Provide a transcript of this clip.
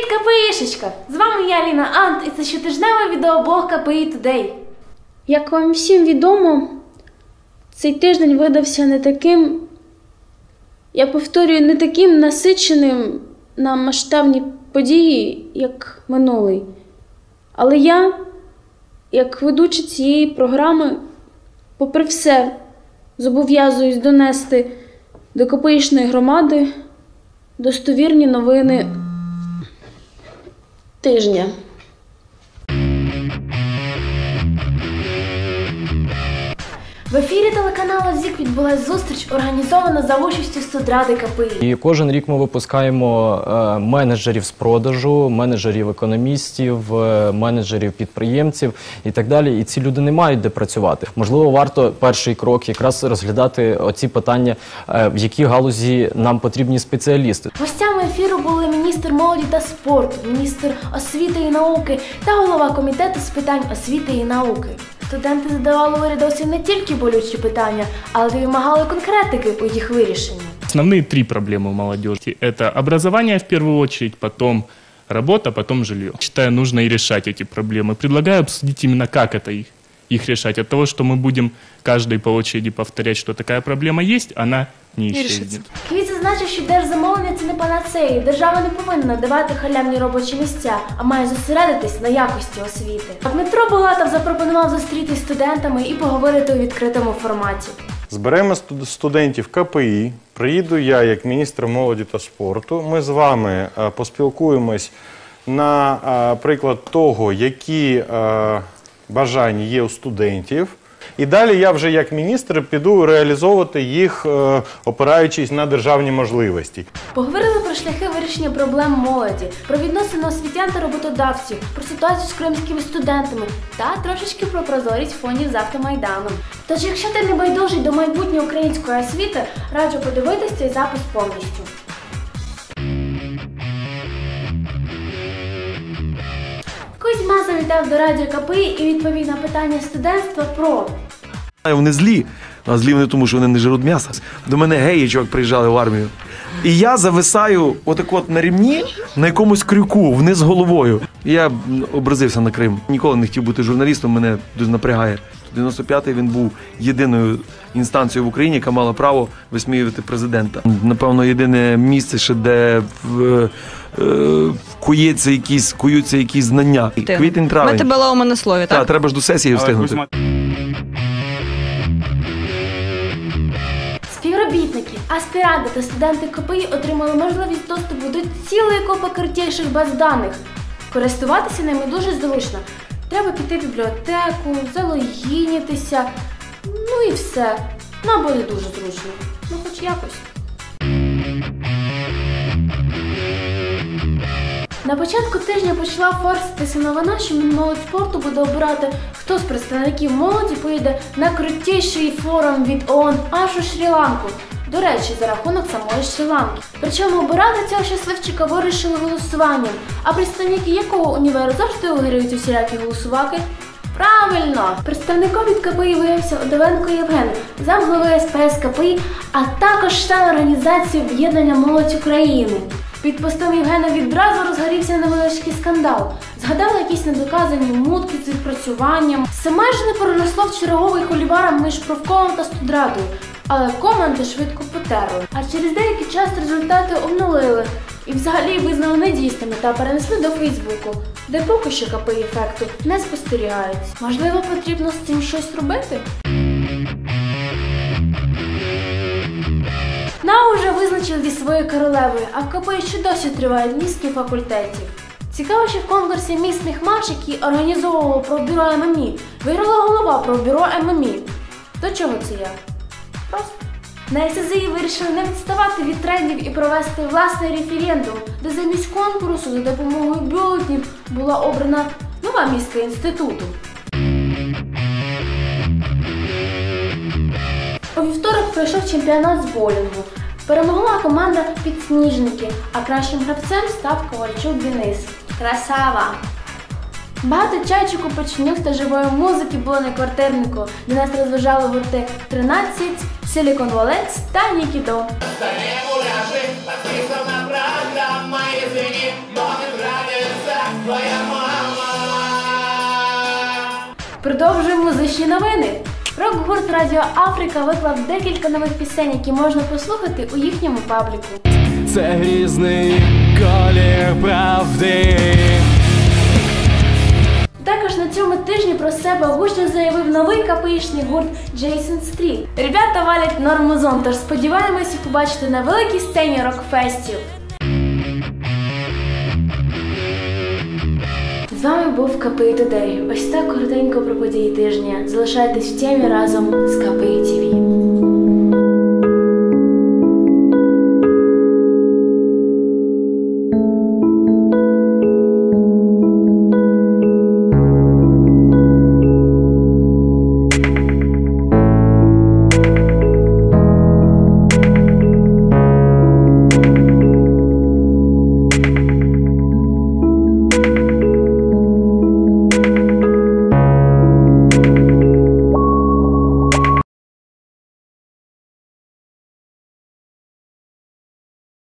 Привіт, КПІшечка! З вами я Ліна Ант, і це щотижневий відеоблог КПІ Today. Як вам всім відомо, цей тиждень видався не таким, я повторюю, не таким насиченим на масштабні події, як минулий. Але я, як ведуча цієї програми, попри все, зобов'язуюсь донести до копеїчної громади достовірні новини тижня. В ефірі телеканалу ЗІК відбулася зустріч, організована за участю студради КПІ. І кожен рік ми випускаємо е, менеджерів з продажу, менеджерів економістів, е, менеджерів підприємців і так далі. І ці люди не мають де працювати. Можливо, варто перший крок якраз розглядати оці питання, е, в якій галузі нам потрібні спеціалісти. Гостями ефіру були міністр молоді та спорту, міністр освіти і науки та голова комітету з питань освіти і науки. Студенти задавали урядовцям не тільки болючі питання, але й вимагали конкретики у їх вирішенні. Основные три проблемы у молодежи. Это образование в первую очередь, потом работа, потом жилье. Считаю, нужно и решать эти проблемы. Предлагаю обсудить именно как это их, их решать. От того, что мы будем каждый по очереди повторять, что такая проблема есть, она не исчезнет. Квіт зазначив, що держзамовлення це не панацея. і Держава не повинна надавати халявні робочі місця, а має зосередитись на якості освіти. Дмитро Булатов запропонував зустрітись з студентами і поговорити у відкритому форматі. Зберемо студ- студентів КПІ. Приїду я як міністр молоді та спорту. Ми з вами е, поспілкуємось на е, приклад того, які е, бажання є у студентів. І далі я вже як міністр піду реалізовувати їх, е, опираючись на державні можливості. Поговорили про шляхи вирішення проблем молоді, про відносини освітян та роботодавців, про ситуацію з кримськими студентами та трошечки про прозорість фондів з автомайданом. Тож, якщо ти не байдужий до майбутньої української освіти, раджу подивитись цей запис повністю. Кузьма завітав до радіо КПІ і відповів на питання студентства про Вони злі, а злі вони тому, що вони не жируть м'яса. До мене геї, чувак, приїжджали в армію. І я зависаю отак от на рівні на якомусь крюку вниз головою. Я образився на Крим. Ніколи не хотів бути журналістом, мене дуже напрягає. 95-й він був єдиною інстанцією в Україні, яка мала право висміювати президента. Напевно, єдине місце, ще де в, е, кується якісь, куються якісь знання. Квітень Ми тебе ловимо на слові, Так, так? треба ж до сесії встигнути. Співробітники, аспіранти та студенти КПІ отримали можливість доступу до цілої купи крутіших баз даних. Користуватися ними дуже зручно. Треба піти в бібліотеку, залогінітися, ну і все. Нам буде дуже зручно. Ну, хоч якось. На початку тижня почала форситися новина, що Мінмолодь спорту буде обирати, хто з представників молоді поїде на крутіший форум від ООН аж у Шрі-Ланку. До речі, за рахунок самої Шрі-Ланки. Причому обирати цього щасливчика вирішили голосуванням. А представники якого універу завжди виграють усілякі голосуваки? Правильно! Представником від КПІ виявився Одовенко Євген, замглави СПС КПІ, а також член організації Об'єднання Молодь України. Під постом Євгена відразу розгорівся невеличкий скандал. Згадали якісь недоказані мутки з відпрацюванням. Це майже не переросло в черговий холівар між профкомом та студрадою. Але коменти швидко потерли. А через деякий час результати обнулили і взагалі визнали недійсними та перенесли до Фейсбуку, де поки що КПІ ефекту не спостерігається. Можливо, потрібно з цим щось робити? НАУ вже визначили зі своєю королевою, а КПІ ще досі тривають низки факультетів. Цікаво, що в конкурсі місних матч, який організовувало про бюро ММІ, виграла голова про бюро ММІ. До чого це я? Просто. На СЗІ вирішили не відставати від трендів і провести власний референдум, де замість конкурсу за допомогою бюлетнів була обрана нова міська інституту. У вівторок пройшов чемпіонат з боулінгу. Перемогла команда підсніжники, а кращим гравцем став Ковальчук Денис. Красава! Багато чайчику, печенюк та живої музики було на квартирнику, де нас розважали гурти 13, Silicon Валенс та Нікідо. Продовжуємо музичні новини. Рок-гурт Радіо Африка виклав декілька нових пісень, які можна послухати у їхньому пабліку. Це грізний колір правди. Також на цьому тижні про себе гучно заявив новий капеїшний гурт Jason Стріт. Ребята валять нормузон, тож сподіваємось їх побачити на великій сцені рок-фестів. З вами був КПІ Today. Ось так коротенько про події тижня. Залишайтесь в темі разом з ТВ.